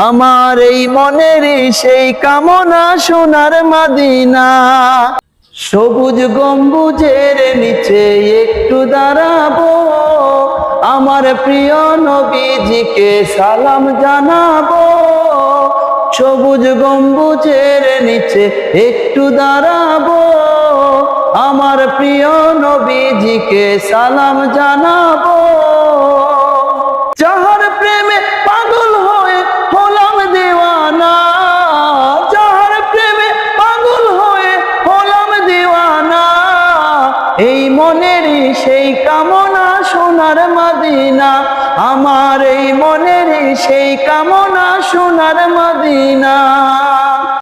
আমার এই মনের সেই কামনা সোনার মাদিনা। সবুজ গম্বুজের নিচে একটু দাঁড়াবো। আমার প্রিয় নবীজিকে সালাম জানাব। সবুজ গম্বুজের নিচে একটু দাঁড়াবো। আমার প্রিয় নবীজিকে সালাম জানাব। মনেরই সেই কামনা সোনার মাদিনা। আমার এই মনেরই সেই কামনা সোনার মাদিনা।